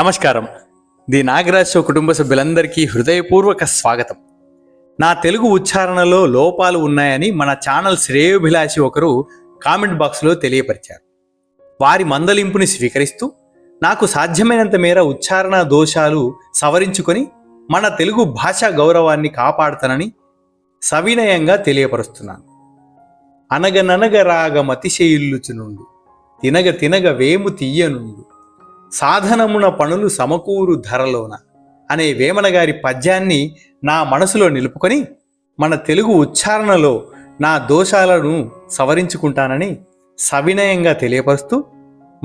నమస్కారం. The Nagaraj show కుటుంబ సభ్యులందరికీ హృదయపూర్వక స్వాగతం. నా తెలుగు ఉచ్చారణలో లోపాలు ఉన్నాయని మన ఛానల్ శ్రేయోభిలాషి ఒకరు కామెంట్ బాక్స్లో తెలియపరిచారు. వారి మందలింపుని స్వీకరిస్తూ నాకు సాధ్యమైనంత మేర ఉచ్చారణ దోషాలు సవరించుకొని మన తెలుగు భాషా గౌరవాన్ని కాపాడుతానని సవినయంగా తెలియపరుస్తున్నాను. అనగననగ రాగమతిశయిల్లుచునుండు తినగ తినగ వేము తీయనుండు సాధనమున పనులు సమకూరు ధరలోన అనే వేమనగారి పద్యాన్ని నా మనసులో నిలుపుకొని మన తెలుగు ఉచ్చారణలో నా దోషాలను సవరించుకుంటానని సవినయంగా తెలియపరుస్తూ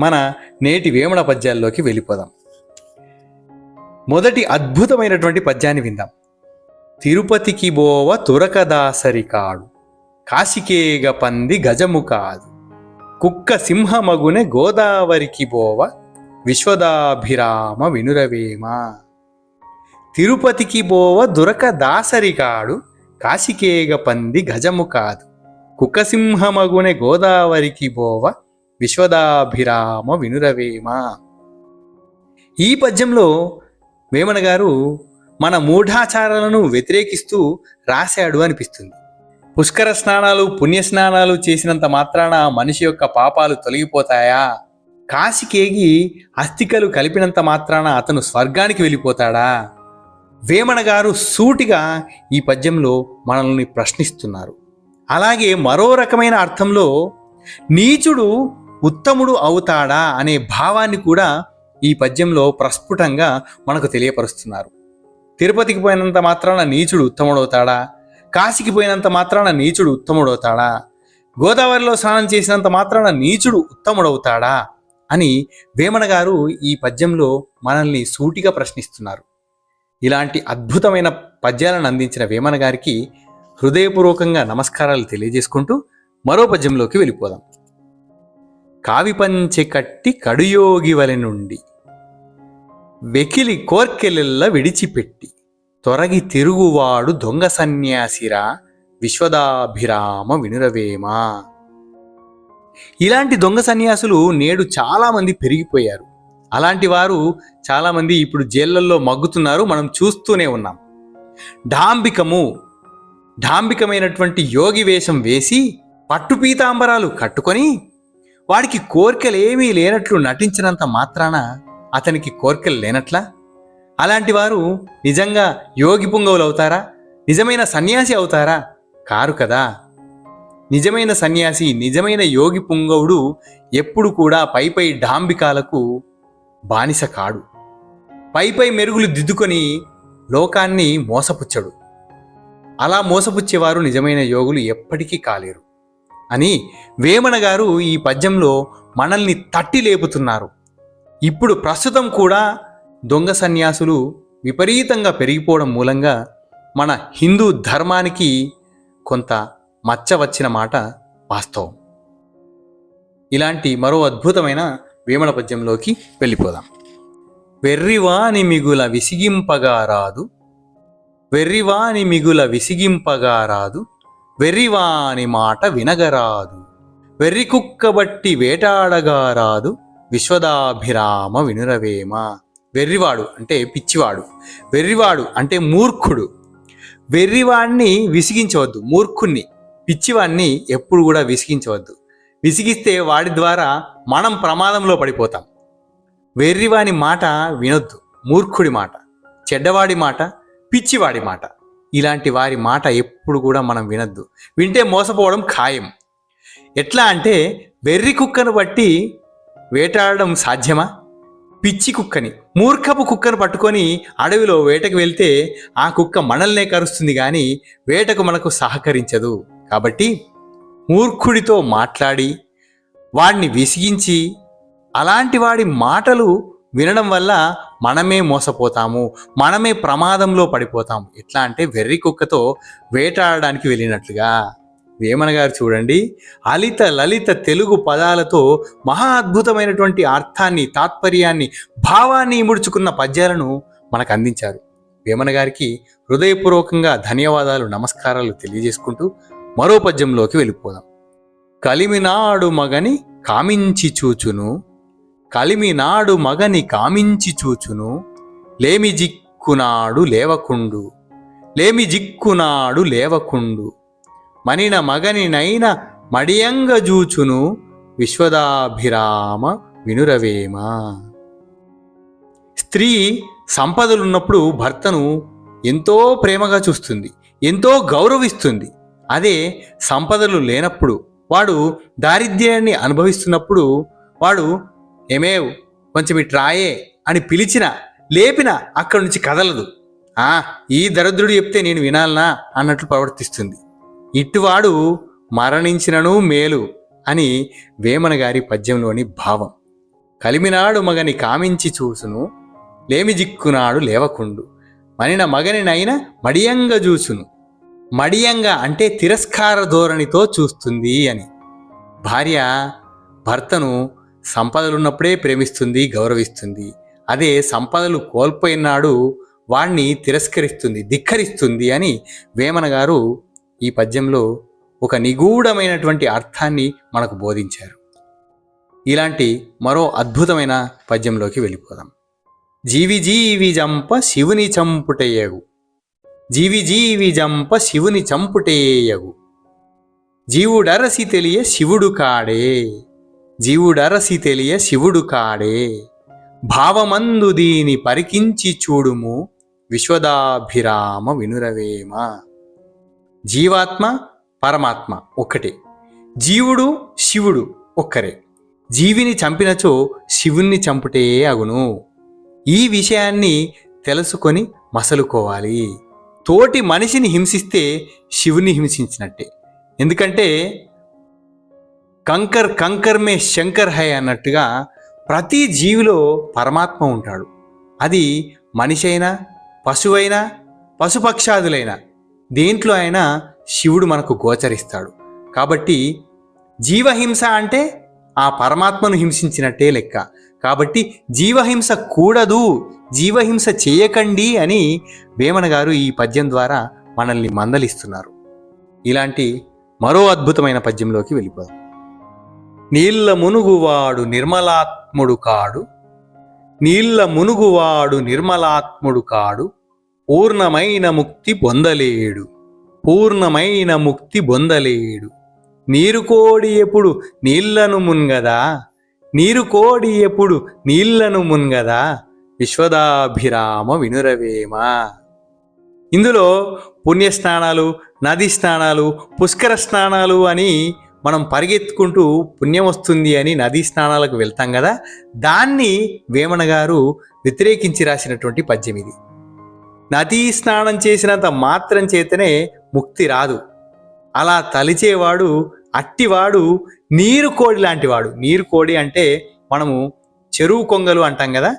మన నేటి వేమన పద్యాల్లోకి వెళ్ళిపోదాం. మొదటి అద్భుతమైనటువంటి పద్యాన్ని విందాం. తిరుపతికి బోవ తురకదాసరి కాడు కాశికేగ పంది గజము కాదు. కుక్క సింహమగునె గోదావరికి బోవ విశ్వదాభిరామ వినురవేమ. తిరుపతికి బోవ దురక దాసరికాడు కాశికేగ పంది గజము కాదు కుక్కసింహమగునె గోదావరికి బోవ విశ్వదాభిరామ వినురవేమ. ఈ పద్యంలో వేమన గారు మన మూఢాచారాలను వ్యతిరేకిస్తూ రాశాడు అనిపిస్తుంది. పుష్కర స్నానాలు పుణ్య స్నానాలు చేసినంత మాత్రాన మనిషి యొక్క పాపాలు తొలగిపోతాయా? కాశికేగి అస్థికలు కలిపినంత మాత్రాన అతను స్వర్గానికి వెళ్ళిపోతాడా? వేమన గారు సూటిగా ఈ పద్యంలో మనల్ని ప్రశ్నిస్తున్నారు. అలాగే మరో రకమైన అర్థంలో నీచుడు ఉత్తముడు అవుతాడా అనే భావాన్ని కూడా ఈ పద్యంలో ప్రస్ఫుటంగా మనకు తెలియపరుస్తున్నారు. తిరుపతికి పోయినంత మాత్రాన నీచుడు ఉత్తముడవుతాడా? కాశీకి పోయినంత మాత్రాన నీచుడు ఉత్తముడవుతాడా? గోదావరిలో స్నానం చేసినంత మాత్రాన నీచుడు ఉత్తముడవుతాడా? అని వేమన గారు ఈ పద్యంలో మనల్ని సూటిగా ప్రశ్నిస్తున్నారు. ఇలాంటి అద్భుతమైన పద్యాలను అందించిన వేమన గారికి హృదయపూర్వకంగా నమస్కారాలు తెలియజేసుకుంటూ మరో పద్యంలోకి వెళ్ళిపోదాం. కావిపంచె కట్టి కడుయోగి వలె నుండి వెకిలి కోర్కెలెల్ల విడిచిపెట్టి తొరగి తిరుగువాడు దొంగ సన్యాసిరా విశ్వదాభిరామ వినురవేమా ఇలాంటి దొంగ సన్యాసులు నేడు చాలామంది పెరిగిపోయారు. అలాంటి వారు చాలామంది ఇప్పుడు జైళ్ళల్లో మగ్గుతున్నారు మనం చూస్తూనే ఉన్నాం. డాంబికము డాంబికమైనటువంటి యోగి వేషం వేసి పట్టు పీతాంబరాలు కట్టుకొని వాడికి కోరికలు ఏమీ లేనట్లు నటించినంత మాత్రాన అతనికి కోరికలు లేనట్లా? అలాంటి వారు నిజంగా యోగి పుంగవులు అవుతారా? నిజమైన సన్యాసి అవుతారా? కారు కదా. నిజమైన సన్యాసి నిజమైన యోగి పుంగవుడు ఎప్పుడు కూడా పైపై డాంబికాలకు బానిస కాడు. పైపై మెరుగులు దిద్దుకొని లోకాన్ని మోసపుచ్చడు. అలా మోసపుచ్చేవారు నిజమైన యోగులు ఎప్పటికీ కాలేరు. అని వేమన గారు ఈ పద్యంలో మనల్ని తట్టి లేపుతున్నారు. ఇప్పుడు ప్రస్తుతం కూడా దొంగ సన్యాసులు విపరీతంగా పెరిగిపోవడం మూలంగా మన హిందూ ధర్మానికి కొంత మచ్చ వచ్చిన మాట వాస్తవం. ఇలాంటి మరో అద్భుతమైన వేమన పద్యంలోకి వెళ్ళిపోదాం. వెర్రివాని మిగుల విసిగింపగా రాదు వెర్రివాని మిగుల విసిగింపగా రాదు వెర్రివాని మాట వినగరాదు వెర్రి కుక్క బట్టి వేటాడగా రాదు విశ్వదాభిరామ వినురవేమ. వెర్రివాడు అంటే పిచ్చివాడు వెర్రివాడు అంటే మూర్ఖుడు. వెర్రివాణ్ణి విసిగించవద్దు మూర్ఖుణ్ణి. పిచ్చివాడిని ఎప్పుడు కూడా విసిగించవద్దు. విసిగిస్తే వాడి ద్వారా మనం ప్రమాదంలో పడిపోతాం. వెర్రివాని మాట వినొద్దు. మూర్ఖుడి మాట. చెడ్డవాడి మాట పిచ్చివాడి మాట. ఇలాంటి వారి మాట ఎప్పుడు కూడా మనం వినొద్దు. వింటే మోసపోవడం ఖాయం. ఎట్లా అంటే వెర్రి కుక్కను బట్టి వేటాడడం సాధ్యమా? పిచ్చి కుక్కని మూర్ఖపు కుక్కను పట్టుకొని అడవిలో వేటకు వెళ్తే ఆ కుక్క మనల్నే కరుస్తుంది కానీ వేటకు మనకు సహకరించదు. కాబట్టి మూర్ఖుడితో మాట్లాడి వాడిని విసిగించి అలాంటి వాడి మాటలు వినడం వల్ల మనమే మోసపోతాము మనమే ప్రమాదంలో పడిపోతాము. ఎట్లా అంటే వెర్రి కుక్కతో వేటాడడానికి వెళ్ళినట్లుగా. వేమన గారు చూడండి అలిత లలిత తెలుగు పదాలతో మహా అద్భుతమైనటువంటి అర్థాన్ని తాత్పర్యాన్ని భావాన్ని ఇముడుచుకున్న పద్యాలను మనకు అందించారు. వేమన గారికి హృదయపూర్వకంగా ధన్యవాదాలు నమస్కారాలు తెలియజేసుకుంటూ మరో పద్యంలోకి వెళ్ళిపోదాం. కలిమినాడు మగని కామించి చూచును కలిమినాడు మగని కామించి చూచును లేమి జిక్కునాడు లేవకుండు లేమి జిక్కునాడు లేవకుండు మనిన మగనినైన మడియంగ జూచును విశ్వదాభిరామ వినురవేమ. స్త్రీ సంపదలున్నప్పుడు భర్తను ఎంతో ప్రేమగా చూస్తుంది ఎంతో గౌరవిస్తుంది. అదే సంపదలు లేనప్పుడు వాడు దారిద్ర్యాన్ని అనుభవిస్తున్నప్పుడు వాడు ఏమేవ్ కొంచెం ఇటు రాయే అని పిలిచిన లేపిన అక్కడి నుంచి కదలదు. ఆ ఈ దరిద్రుడు చెప్తే నేను వినాలనా? అన్నట్లు ప్రవర్తిస్తుంది. ఇటువాడు మరణించినను మేలు అని వేమన గారి పద్యంలోని భావం. కలిమినాడు మగని కామించి చూసును లేమి జిక్కునాడు లేవకుండు. మనిన మగనినైన మడియంగ చూసును మడియంగా అంటే తిరస్కార ధోరణితో చూస్తుంది అని. భార్య భర్తను సంపదలున్నప్పుడే ప్రేమిస్తుంది గౌరవిస్తుంది. అదే సంపదలు కోల్పోయినాడు వాణ్ణి తిరస్కరిస్తుంది ధిక్కరిస్తుంది అని వేమన గారు ఈ పద్యంలో ఒక నిగూఢమైనటువంటి అర్థాన్ని మనకు బోధించారు. ఇలాంటి మరో అద్భుతమైన పద్యంలోకి వెళ్ళిపోదాం. జీవి జీవి జంప శివుని చంపుటేయగు. జీవి జీవి జంప శివుని చంపుటేయగు జీవుడరసి తెలియ శివుడు కాడే. జీవుడరసి తెలియ శివుడు కాడే. భావమందు దీని పరికించి చూడుము విశ్వదాభిరామ వినురవేమ. జీవాత్మ పరమాత్మ ఒక్కటే. జీవుడు శివుడు ఒక్కరే. జీవిని చంపినచో శివుణ్ణి చంపుటే అగును. ఈ విషయాన్ని తెలుసుకొని మసలుకోవాలి. తోటి మనిషిని హింసిస్తే శివుని హింసించినట్టే. ఎందుకంటే కంకర్ కంకర్ మే శంకర్ హై అన్నట్టుగా ప్రతి జీవిలో పరమాత్మ ఉంటాడు. అది మనిషి అయినా పశువైనా పశుపక్షాదులైనా దేంట్లో అయినా శివుడు మనకు గోచరిస్తాడు. కాబట్టి జీవహింస అంటే ఆ పరమాత్మను హింసించినట్టే లెక్క. కాబట్టి జీవహింస కూడదు జీవహింస చేయకండి అని వేమన గారు ఈ పద్యం ద్వారా మనల్ని మందలిస్తున్నారు. ఇలాంటి మరో అద్భుతమైన పద్యంలోకి వెళ్ళిపోదాం. నీళ్ళ మునుగువాడు నిర్మలాత్ముడు కాడు. నీళ్ళ మునుగువాడు నిర్మలాత్ముడు కాడు. పూర్ణమైన ముక్తి పొందలేడు. పూర్ణమైన ముక్తి పొందలేడు. నీరు కోడి ఎప్పుడు నీళ్ళను మున్గదా? నీరు కోడి ఎప్పుడు నీళ్ళను మున్గదా? విశ్వదాభిరామ వినురవేమ. ఇందులో పుణ్యస్నానాలు నదీ స్నానాలు పుష్కర స్నానాలు అని మనం పరిగెత్తుకుంటూ పుణ్యం వస్తుంది అని నదీ స్నానాలకు వెళ్తాం కదా దాన్ని వేమన గారు వ్యతిరేకించి రాసినటువంటి పద్యం ఇది. నదీ స్నానం చేసినంత మాత్రం చేతనే ముక్తి రాదు. అలా తలిచేవాడు అట్టివాడు నీరు కోడి లాంటివాడు. నీరు కోడి అంటే మనము చెరువు కొంగలు అంటాం కదా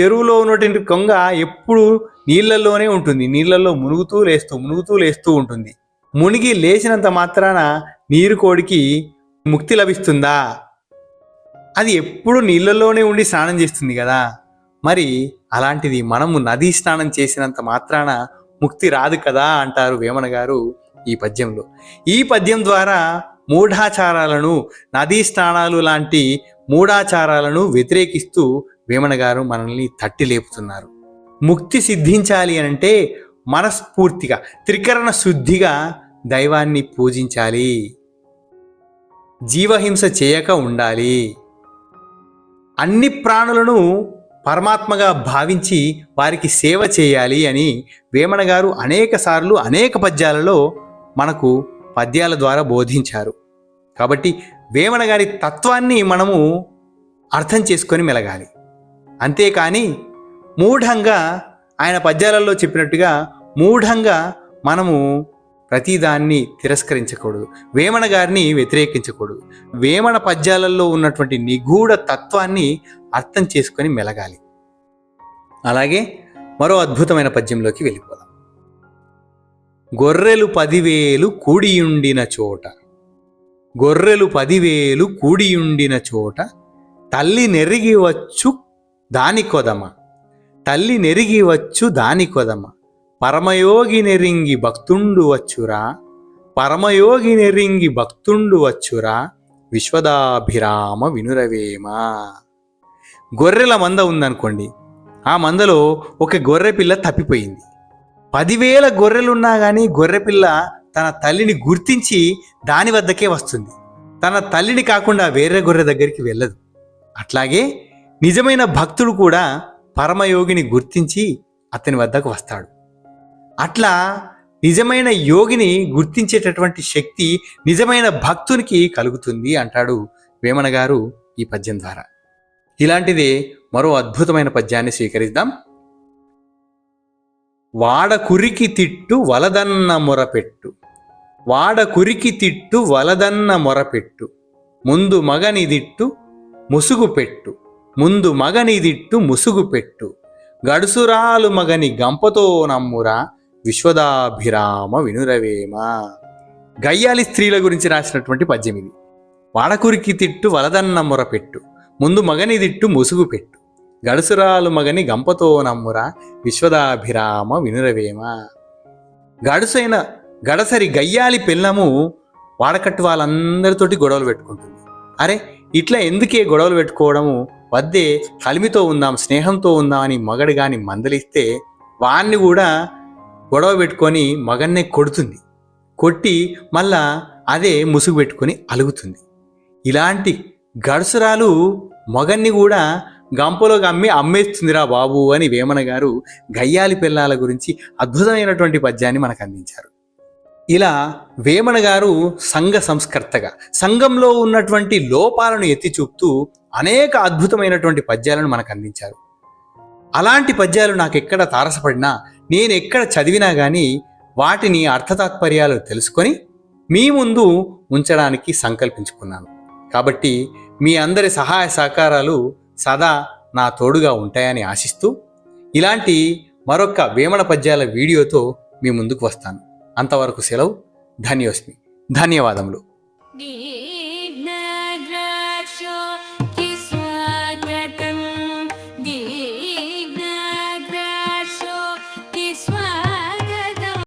చెరువులో ఉన్నటువంటి కొంగ ఎప్పుడు నీళ్ళల్లోనే ఉంటుంది. నీళ్ళల్లో మునుగుతూ లేస్తూ మునుగుతూ లేస్తూ ఉంటుంది. మునిగి లేచినంత మాత్రాన నీరు కోడికి ముక్తి లభిస్తుందా? అది ఎప్పుడు నీళ్ళల్లోనే ఉండి స్నానం చేస్తుంది కదా. మరి అలాంటిది మనము నదీ స్నానం చేసినంత మాత్రాన ముక్తి రాదు కదా అంటారు వేమన గారు ఈ పద్యంలో. ఈ పద్యం ద్వారా మూఢాచారాలను నదీ స్నానాలు లాంటి మూఢాచారాలను వ్యతిరేకిస్తూ వేమన గారు మనల్ని తట్టి లేపుతున్నారు. ముక్తి సిద్ధించాలి అంటే మనస్ఫూర్తిగా త్రికరణ శుద్ధిగా దైవాన్ని పూజించాలి. జీవహింస చేయక ఉండాలి. అన్ని ప్రాణులను పరమాత్మగా భావించి వారికి సేవ చేయాలి అని వేమన గారు అనేక సార్లు అనేక పద్యాలలో మనకు పద్యాల ద్వారా బోధించారు. కాబట్టి వేమన గారి తత్వాన్ని మనము అర్థం చేసుకొని మెలగాలి. అంతేకాని మూఢంగా ఆయన పద్యాలలో చెప్పినట్టుగా మూఢంగా మనము ప్రతిదాన్ని తిరస్కరించకూడదు. వేమన గారిని వ్యతిరేకించకూడదు. వేమన పద్యాలలో ఉన్నటువంటి నిగూఢ తత్వాన్ని అర్థం చేసుకొని మెలగాలి. అలాగే మరో అద్భుతమైన పద్యంలోకి వెళ్ళిపోదాం. గొర్రెలు పదివేలు కూడియుండిన చోట గొర్రెలు పదివేలు కూడియుండిన చోట తల్లి నెరిగి వచ్చు దాని కొదమ. తల్లి నెరిగి వచ్చు దాని కొదమ. పరమయోగి నెరింగి భక్తుండు వచ్చురా. పరమయోగి నెరింగి భక్తుండు వచ్చురా. విశ్వదాభిరామ వినురవేమ. గొర్రెల మంద ఉందనుకోండి. ఆ మందలో ఒక గొర్రె పిల్ల తప్పిపోయింది. పదివేల గొర్రెలున్నా కానీ గొర్రె పిల్ల తన తల్లిని గుర్తించి దాని వద్దకే వస్తుంది. తన తల్లిని కాకుండా వేరే గొర్రె దగ్గరికి వెళ్ళదు. అట్లాగే నిజమైన భక్తుడు కూడా పరమయోగిని గుర్తించి అతని వద్దకు వస్తాడు. అట్లా నిజమైన యోగిని గుర్తించేటటువంటి శక్తి నిజమైన భక్తునికి కలుగుతుంది అంటాడు వేమన గారు ఈ పద్యం ద్వారా. ఇలాంటిదే మరో అద్భుతమైన పద్యాన్ని స్వీకరిద్దాం. వాడ కురికి తిట్టు వలదన్న మొరపెట్టు. వాడ కురికి తిట్టు వలదన్న మొరపెట్టు. ముందు మగని తిట్టు ముసుగు పెట్టు. ముందు మగనిదిట్టు ముసుగు పెట్టు. గడుసురాలు మగని గంపతో నమ్మురా విశ్వదాభిరామ వినురవేమ. గయ్యాలి స్త్రీల గురించి రాసినటువంటి పద్యం ఇది. వాడకురికి తిట్టు వలదన్న మొరపెట్టు ముందు మగని తిట్టు ముసుగు పెట్టు. గడుసురాలు మగని గంపతో నమ్మురా విశ్వదాభిరామ వినురవేమ. గడుసైన గడసరి గయ్యాలి పిల్లము వాడకట్టు వాళ్ళందరితోటి గొడవలు పెట్టుకుంటుంది. అరే ఇట్లా ఎందుకే గొడవలు పెట్టుకోవడము? వద్దే కలిమితో ఉందాం స్నేహంతో ఉందాం అని మగడు కానీ మందలిస్తే వాణ్ణి కూడా గొడవ పెట్టుకొని మగన్నే కొడుతుంది. కొట్టి మళ్ళా అదే ముసుగు పెట్టుకొని అలుగుతుంది. ఇలాంటి గడుసురాలు మగన్ని కూడా గంపలో అమ్మి అమ్మేస్తుందిరా బాబు అని వేమన గారు గయ్యాలి పిల్లాల గురించి అద్భుతమైనటువంటి పద్యాన్ని మనకు అందించారు. ఇలా వేమన గారు సంఘ సంస్కర్తగా సంఘంలో ఉన్నటువంటి లోపాలను ఎత్తి చూపుతూ అనేక అద్భుతమైనటువంటి పద్యాలను మనకు అందించారు. అలాంటి పద్యాలు నాకు ఎక్కడ తారసపడినా నేను ఎక్కడ చదివినా కానీ వాటిని అర్థతాత్పర్యాలు తెలుసుకొని మీ ముందు ఉంచడానికి సంకల్పించుకున్నాను. కాబట్టి మీ అందరి సహాయ సహకారాలు సదా నా తోడుగా ఉంటాయని ఆశిస్తూ ఇలాంటి మరొక వేమన పద్యాల వీడియోతో మీ ముందుకు వస్తాను. అంతవరకు సెలవు. ధన్యోస్మి. ధన్యవాదములు.